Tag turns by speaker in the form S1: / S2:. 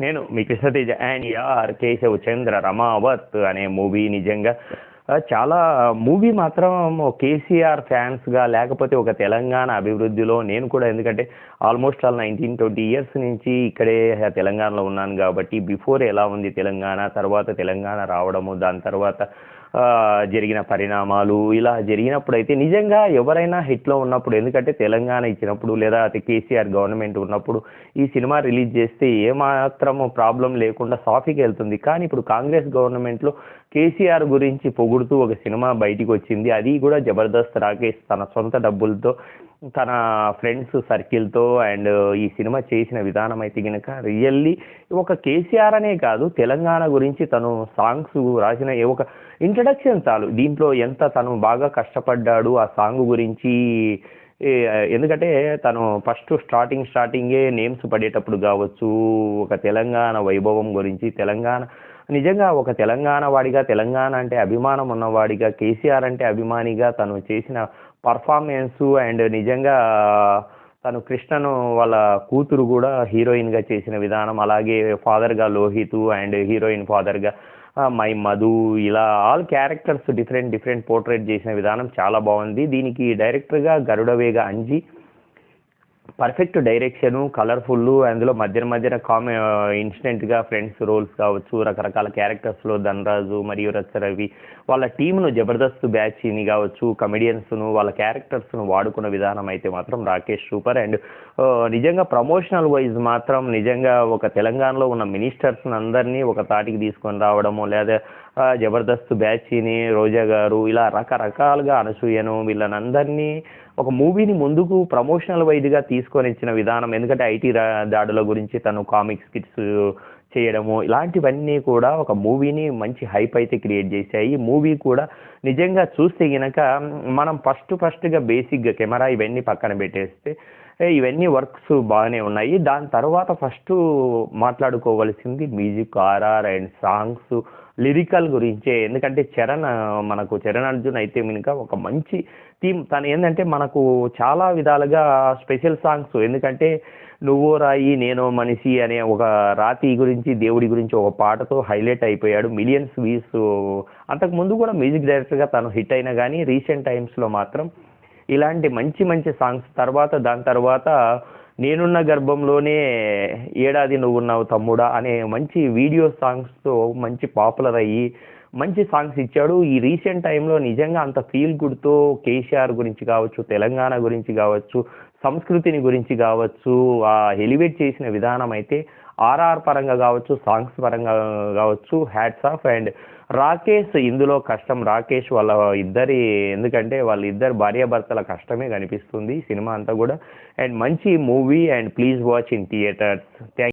S1: నేను మీ కృష్ణతేజ అండ్ యార్ కేశవ్ చంద్ర రమావత్ అనే మూవీ నిజంగా చాలా మూవీ మాత్రం కేసీఆర్ ఫ్యాన్స్గా లేకపోతే ఒక తెలంగాణ అభివృద్ధిలో నేను కూడా ఎందుకంటే almost all nineteen twenty years నుంచి ఇక్కడే తెలంగాణలో ఉన్నాను కాబట్టి బిఫోర్ ఎలా ఉంది తెలంగాణ తర్వాత తెలంగాణ రావడము దాని తర్వాత జరిగిన పరిణామాలు ఇలా జరిగినప్పుడు అయితే నిజంగా ఎవరైనా హిట్లో ఉన్నప్పుడు ఎందుకంటే తెలంగాణ ఇచ్చినప్పుడు లేదా అది కేసీఆర్ గవర్నమెంట్ ఉన్నప్పుడు ఈ సినిమా రిలీజ్ చేస్తే ఏమాత్రం ప్రాబ్లం లేకుండా సాఫీకి వెళ్తుంది. కానీ ఇప్పుడు కాంగ్రెస్ గవర్నమెంట్లో కేసీఆర్ గురించి పొగుడుతూ ఒక సినిమా బయటికి వచ్చింది. అది కూడా జబర్దస్త్ రాకేష్ తన సొంత డబ్బులతో తన ఫ్రెండ్స్ సర్కిల్తో అండ్ ఈ సినిమా చేసిన విధానం అయితే కనుక రియల్లీ ఒక కేసీఆర్ అనే కాదు తెలంగాణ గురించి తను సాంగ్స్ రాసిన ఒక ఇంట్రడక్షన్ చాలు. దీంట్లో ఎంత తను బాగా కష్టపడ్డాడు ఆ సాంగ్ గురించి ఎందుకంటే తను ఫస్ట్ స్టార్టింగ్ స్టార్టింగే నేమ్స్ పడేటప్పుడు కావచ్చు ఒక తెలంగాణ వైభవం గురించి తెలంగాణ నిజంగా ఒక తెలంగాణ వాడిగా తెలంగాణ అంటే అభిమానం ఉన్నవాడిగా కేసీఆర్ అంటే అభిమానిగా తను చేసిన పర్ఫార్మెన్స్ అండ్ నిజంగా తను కృష్ణను వాళ్ళ కూతురు కూడా హీరోయిన్గా చేసిన విధానం అలాగే ఫాదర్గా లోహితు అండ్ హీరోయిన్ ఫాదర్గా మై మధు ఇలా all characters different different portrait చేసిన విధానం చాలా బాగుంది. దీనికి డైరెక్టర్గా Garudavega Anji perfect direction colourful అందులో మధ్యన మధ్యన కామె ఇన్స్టెంట్గా ఫ్రెండ్స్ రోల్స్ కావచ్చు రకరకాల క్యారెక్టర్స్లో ధనరాజు మరియు రచ్చరవి వాళ్ళ టీంను జబర్దస్త్ బ్యాచ్ని కావచ్చు కమెడియన్స్ను వాళ్ళ క్యారెక్టర్స్ను వాడుకున్న విధానం అయితే మాత్రం రాకేష్ సూపర్ అండ్ నిజంగా ప్రమోషనల్ వైజ్ మాత్రం నిజంగా ఒక తెలంగాణలో ఉన్న మినిస్టర్స్ అందరినీ ఒక తాటికి తీసుకొని రావడము లేదా జబర్దస్త్ బ్యాచ్ని రోజా గారు ఇలా రకరకాలుగా అనసూయను వీళ్ళనందరినీ ఒక మూవీని ముందుకు ప్రమోషనల్ వైజ్గా తీసుకొని ఇచ్చిన విధానం. ఎందుకంటే ఐటీ దాడుల గురించి తను కామిక్స్ స్కిట్స్ చేయడము ఇలాంటివన్నీ కూడా ఒక మూవీని మంచి హైప్ అయితే క్రియేట్ చేశాయి. మూవీ కూడా నిజంగా చూస్తే గనక మనం ఫస్ట్ ఫస్ట్గా బేసిక్గా కెమెరా ఇవన్నీ పక్కన పెట్టేస్తే ఇవన్నీ వర్క్స్ బాగానే ఉన్నాయి. దాని తర్వాత first మాట్లాడుకోవలసింది music RR and songs lyrical గురించే. ఎందుకంటే చరణ్ మనకు చరణ్ అర్జున్ అయితే మినక ఒక మంచి థీమ్. తను ఏంటంటే మనకు చాలా విధాలుగా స్పెషల్ సాంగ్స్. ఎందుకంటే నువ్వో రాయి నేనో మనిషి అనే ఒక రాతి గురించి దేవుడి గురించి ఒక పాటతో హైలైట్ అయిపోయాడు. Millions views. అంతకు ముందు కూడా మ్యూజిక్ డైరెక్టర్గా తను హిట్ అయినా కానీ రీసెంట్ టైమ్స్లో మాత్రం ఇలాంటి మంచి మంచి సాంగ్స్ తర్వాత దాని తర్వాత నేనున్న గర్భంలోనే ఏడాది నువ్వున్నావు తమ్ముడా అనే మంచి వీడియో సాంగ్స్తో మంచి పాపులర్ అయ్యి మంచి సాంగ్స్ ఇచ్చాడు. ఈ రీసెంట్ టైంలో నిజంగా అంత ఫీల్ గుడ్తో కేసీఆర్ గురించి కావచ్చు తెలంగాణ గురించి కావచ్చు సంస్కృతిని గురించి కావచ్చు ఆ ఎలివేట్ చేసిన విధానం అయితే ఆర్ఆర్ పరంగా కావచ్చు సాంగ్స్ పరంగా కావచ్చు హ్యాట్స్ ఆఫ్ అండ్ రాకేష్ ఇందులో కష్టం. రాకేష్ వాళ్ళ ఇద్దరి ఎందుకంటే వాళ్ళ ఇద్దరు భార్యాభర్తల కష్టమే కనిపిస్తుంది సినిమా అంతా కూడా. అండ్ మంచి movie and please watch in theatres thank